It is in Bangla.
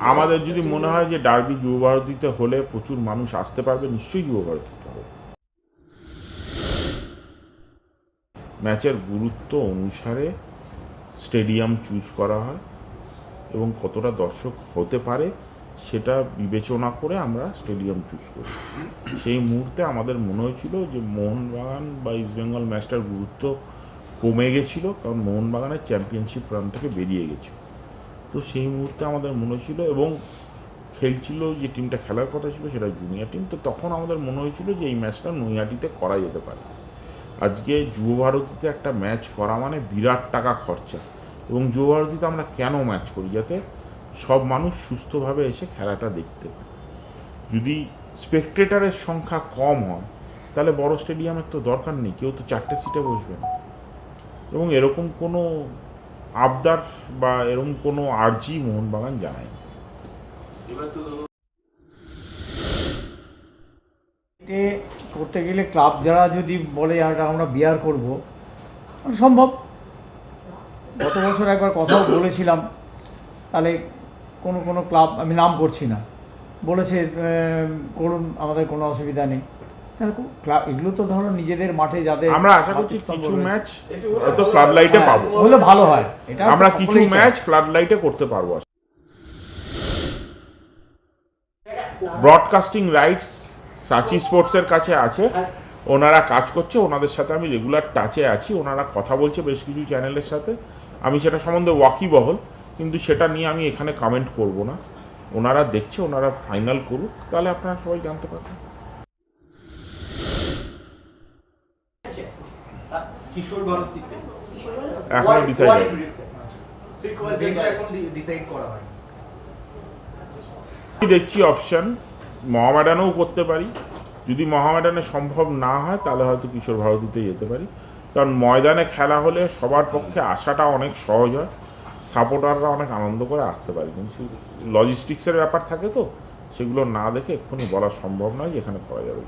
আমাদের যদি মনে হয় যে ডার্বি যুব ভারতীতে হলে প্রচুর মানুষ আসতে পারবে, নিশ্চয়ই যুব ভারতীতে হবে। ম্যাচের গুরুত্ব অনুসারে স্টেডিয়াম চুজ করা হয় এবং কতটা দর্শক হতে পারে সেটা বিবেচনা করে আমরা স্টেডিয়াম চুজ করি। সেই মুহূর্তে আমাদের মনে হয়েছিল যে মোহনবাগান বা ইস্টবেঙ্গল ম্যাচটার গুরুত্ব কমে গেছিল, কারণ মোহনবাগানের চ্যাম্পিয়নশিপ রান থেকে বেরিয়ে গেছিল। তো সেই মুহূর্তে আমাদের মনে হয়েছিল এবং খেলছিল যে টিমটা খেলার কথা ছিল সেটা জুনিয়র টিম তো তখন আমাদের মনে হয়েছিল যে এই ম্যাচটা নৈহাটিতে করা যেতে পারে। আজকে যুব ভারতীতে একটা ম্যাচ করা মানে বিরাট টাকা খরচা এবং যুব ভারতীতে আমরা কেন ম্যাচ করি? যাতে সব মানুষ সুস্থভাবে এসে খেলাটা দেখতে পায়। যদি স্পেকটেটারের সংখ্যা কম হয়, তাহলে বড় স্টেডিয়ামের তো দরকার নেই, কেউ তো চারটে সিটে বসবে না। এবং এরকম কোনো আবদার বা এরকম কোনো আর্জি মোহনবাগান জানায় করতে গেলে ক্লাব যারা যদি বলে আর আমরা বিয়ার করব সম্ভব। গত বছর একবার কথাও বলেছিলাম তাহলে কোনো কোনো ক্লাব আমি নাম করছি না বলেছে করুন আমাদের কোনো অসুবিধা নেই। তাহলে এগুলো তো ধরো নিজেদের মাঠে যাদের আমরা আশা করছি কিছু ম্যাচ হয়তো ফ্লাড লাইটে হ্যাঁ, পাবো। হলে ভালো হয়। এটা আমরা কিছু ম্যাচ ফ্লাড লাইটে করতে পারব ব্রডকাস্টিং রাইটস সাচি স্পোর্টসের কাছে আছে। ওনারা কাজ করছে ওনাদের সাথে আমি রেগুলার টাচে আছি ওনারা কথা বলছে বেশ কিছু চ্যানেলের সাথে। আমি সেটা সম্বন্ধে ওয়াকিবহল কিন্তু সেটা নিয়ে আমি এখানে কমেন্ট করব না। ওনারা দেখছে ওনারা ফাইনাল করুক তাহলে আপনারা সবাই জানতে পারবেন। কিশোর ভারতীতে। এখনও ডিসাইড এখন ডিসাইড করা হয় দেখছি অপশন মহামেডানেও করতে পারি। যদি মহামেডানে সম্ভব না হয় তাহলে হয়তো কিশোর ভারতীতে যেতে পারি। কারণ ময়দানে খেলা হলে সবার পক্ষে আসাটা অনেক সহজ হয়। সাপোর্টাররা অনেক আনন্দ করে আসতে পারে। কিন্তু লজিস্টিক্সের ব্যাপার থাকে তো। সেগুলো না দেখে এক্ষুনি বলা সম্ভব নয় যে এখানে করা যাবে।